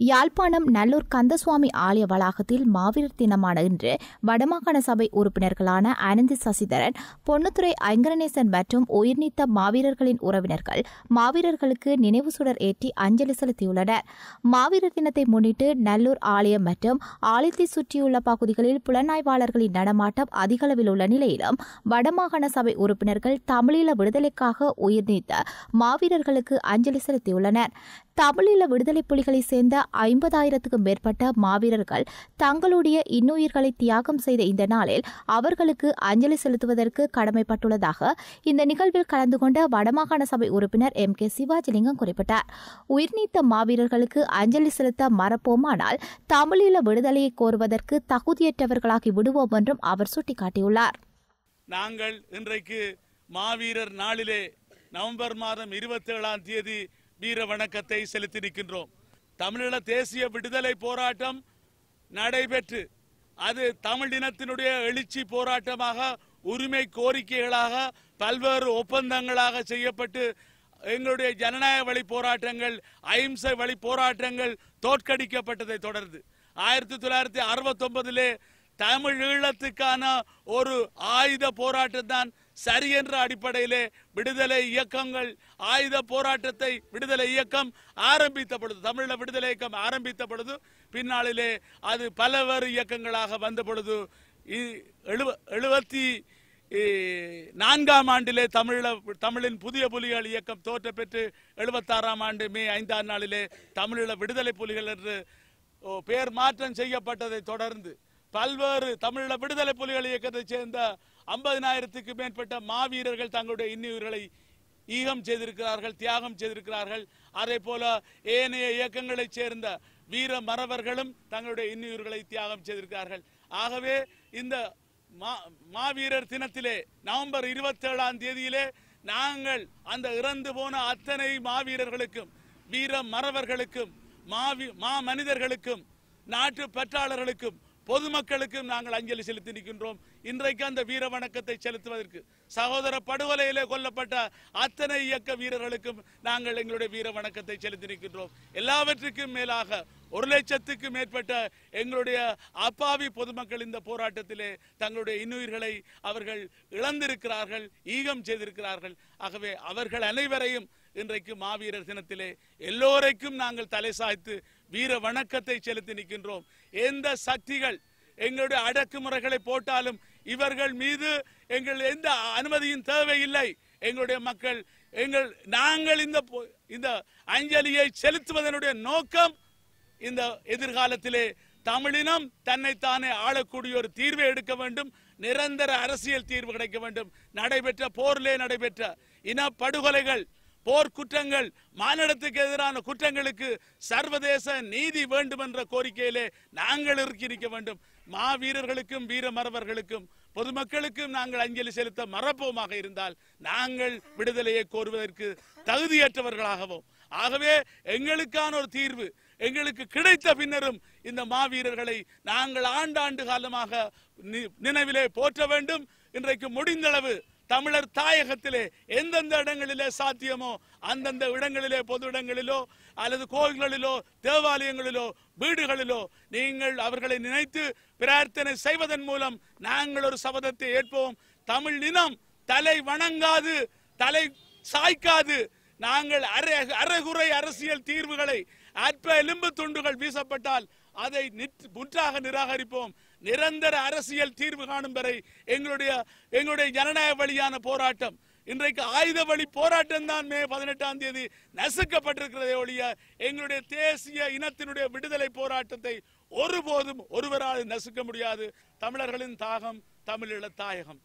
யாழ்ப்பாணம் நல்லூர் கந்தசுவாமி ஆலய வளாகத்தில் மாவீரர் தினமான இன்று வடமாகாண சபை உறுப்பினர்களான அனந்தி சசிதரன் பொன்னுத்துறை ஐங்கரநேசன் மற்றும் உயிர்நீத்த மாவீரர்களின் உறவினர்கள் மாவீரர்களுக்கு நினைவு சுடர் ஏற்றி அஞ்சலி செலுத்தியுள்ளனர். மாவீரர் தினத்தை முன்னிட்டு நல்லூர் ஆலயம் மற்றும் ஆலயத்தை சுற்றியுள்ள பகுதிகளில் புலனாய்வாளர்களின் நடமாட்டம் அதிகளவில் உள்ள நிலையிலும் வடமாகாண சபை உறுப்பினர்கள் தமிழீழ விடுதலைக்காக உயிர்நீத்த மாவீரர்களுக்கு அஞ்சலி செலுத்தியுள்ளனர். தமிழீழ விடுதலை புலிகளைச் சேர்ந்த ஐம்பதாயிரத்துக்கும் மேற்பட்ட மாவீரர்கள் தங்களுடைய இன்னுயிர்களை தியாகம் செய்த இந்த நாளில் அவர்களுக்கு அஞ்சலி செலுத்துவதற்கு கடமைப்பட்டுள்ளதாக இந்த நிகழ்வில் கலந்து கொண்ட வடமாகாண சபை உறுப்பினர் எம் கே சிவாஜிலிங்கம் குறிப்பிட்டார். உயிர்நீத்த மாவீரர்களுக்கு அஞ்சலி செலுத்த மறப்போமானால் தமிழீழ விடுதலையை கோருவதற்கு தகுதியற்றவர்களாகி விடுவோம் என்றும் அவர் சுட்டிக்காட்டியுள்ளார். நாங்கள் இன்றைக்கு மாவீரர் நாளிலே நவம்பர் மாதம் இருபத்தி ஏழாம் தேதி வீர வணக்கத்தை செலுத்தி நிற்கின்றோம். தமிழீழ தேசிய விடுதலை போராட்டம் நடைபெற்று அது தமிழ் இனத்தினுடைய எழுச்சி போராட்டமாக உரிமை கோரிக்கைகளாக பல்வேறு ஒப்பந்தங்களாக செய்யப்பட்டு எங்களுடைய ஜனநாயக வழி போராட்டங்கள் அஹிம்சை வழி போராட்டங்கள் தோற்கடிக்கப்பட்டதை தொடர்ந்து ஆயிரத்தி தொள்ளாயிரத்தி அறுபத்தி ஒன்பதிலே தமிழ் ஈழத்துக்கான ஒரு ஆயுத போராட்டம் தான் சரி என்ற அடிப்படையிலே விடுதலை இயக்கங்கள் ஆயுத போராட்டத்தை விடுதலை இயக்கம் ஆரம்பித்த பொழுது தமிழ விடுதலை இயக்கம் ஆரம்பித்த பொழுது பின்னாளிலே அது பலவேறு இயக்கங்களாக வந்த பொழுது எழுபத்தி நான்காம் ஆண்டிலே தமிழ தமிழின் புதிய புலிகள் இயக்கம் தோற்ற பெற்று எழுபத்தாறாம் ஆண்டு மே ஐந்தாம் நாளிலே தமிழீழ விடுதலை புலிகள் என்று பெயர் மாற்றம் செய்யப்பட்டதை தொடர்ந்து பல்வேறு தமிழீழ விடுதலை புலிகள் இயக்கத்தைச் சேர்ந்த ஐம்பதினாயிரத்துக்கு மேற்பட்ட மாவீரர்கள் தங்களுடைய இன்னுயிர்களை ஈகம் செய்திருக்கிறார்கள் தியாகம் செய்திருக்கிறார்கள். அதே போல ஏனைய இயக்கங்களைச் சேர்ந்த வீர மறவர்களும் தங்களுடைய இன்னுயிர்களை தியாகம் செய்திருக்கிறார்கள். ஆகவே இந்த மா- மாவீரர் தினத்திலே நவம்பர் இருபத்தேழாம் தேதியிலே நாங்கள் அந்த இறந்து போன அத்தனை மாவீரர்களுக்கும் வீர மறவர்களுக்கும் மாவி மா மனிதர்களுக்கும் நாட்டு பற்றாளர்களுக்கும் பொதுமக்களுக்கும் நாங்கள் அஞ்சலி செலுத்தி நிற்கின்றோம். இன்றைக்கு அந்த வீர வணக்கத்தை செலுத்துவதற்கு சகோதர படுகொலையிலே கொல்லப்பட்ட அத்தனை இயக்க வீரர்களுக்கும் நாங்கள் எங்களுடைய வீர வணக்கத்தை செலுத்தி நிற்கின்றோம். எல்லாவற்றுக்கும் மேலாக ஒரு லட்சத்துக்கும் மேற்பட்ட எங்களுடைய அப்பாவி பொதுமக்கள் இந்த போராட்டத்திலே தங்களுடைய இன்னுயிர்களை அவர்கள் இழந்திருக்கிறார்கள் ஈகம் செய்திருக்கிறார்கள். ஆகவே அவர்கள் அனைவரையும் இன்றைக்கு மாவீரர் தினத்திலே எல்லோரைக்கும் நாங்கள் தலை சாய்த்து வீர வணக்கத்தை செலுத்தி நிற்கின்றோம். எந்த சக்திகள் எங்களுடைய அடக்குமுறைகளை போட்டாலும் இவர்கள் மீது எங்கள் எந்த அனுமதியும் தேவையில்லை. எங்களுடைய மக்கள் எங்கள் நாங்கள் இந்த இந்த அஞ்சலியை செலுத்துவதனுடைய நோக்கம் இந்த எதிர்காலத்திலே தமிழினம் தன்னைத்தானே ஆளக்கூடிய ஒரு தீர்வை எடுக்க வேண்டும். நிரந்தர அரசியல் தீர்வு கிடைக்க வேண்டும். நடைபெற்ற போரிலே நடைபெற்ற இன படுகொலைகள் போர் குற்றங்கள் மானிடத்துக்கு எதிரான குற்றங்களுக்கு சர்வதேச நீதி வேண்டும் என்ற கோரிக்கையிலே நாங்கள் இருக்க வேண்டும். மாவீரர்களுக்கும் வீரமறவர்களுக்கும் பொதுமக்களுக்கும் நாங்கள் அஞ்சலி செலுத்த மறப்போமாக இருந்தால் நாங்கள் விடுதலையை கோருவதற்கு தகுதியற்றவர்களாகவும் ஆகவே எங்களுக்கான ஒரு தீர்வு எங்களுக்கு கிடைத்த பின்னரும் இந்த மாவீரர்களை நாங்கள் ஆண்டாண்டு காலமாக நி- நினைவிலே போற்ற வேண்டும். இன்றைக்கு முடிந்தளவு தமிழர் தாயகத்திலே எந்தெந்த இடங்களிலே சாத்தியமோ அந்தந்த இடங்களிலே பொது இடங்களிலோ அல்லது கோயில்களிலோ தேவாலயங்களிலோ வீடுகளிலோ நீங்கள் அவர்களை நினைத்து பிரார்த்தனை செய்வதன் மூலம் நாங்கள் ஒரு சபதத்தை ஏற்போம். தமிழ் இனம் தலை வணங்காது தலை சாய்க்காது. நாங்கள் அரை- அரைகுறை அரசியல் தீர்வுகளை அற்ப எலும்பு துண்டுகள் வீசப்பட்டால் அதை முற்றாக நிராகரிப்போம். நிரந்தர அரசியல் தீர்வு காணும் வரை எங்களுடைய எங்களுடைய ஜனநாயக வழியான போராட்டம். இன்றைக்கு ஆயுத வழி போராட்டம் தான் மே பதினெட்டாம் தேதி நசுக்கப்பட்டிருக்கிறதே ஒழிய எங்களுடைய தேசிய இனத்தினுடைய விடுதலை போராட்டத்தை ஒருபோதும் ஒருவரால் நசுக்க முடியாது. தமிழர்களின் தாகம் தமிழீழ தாயகம்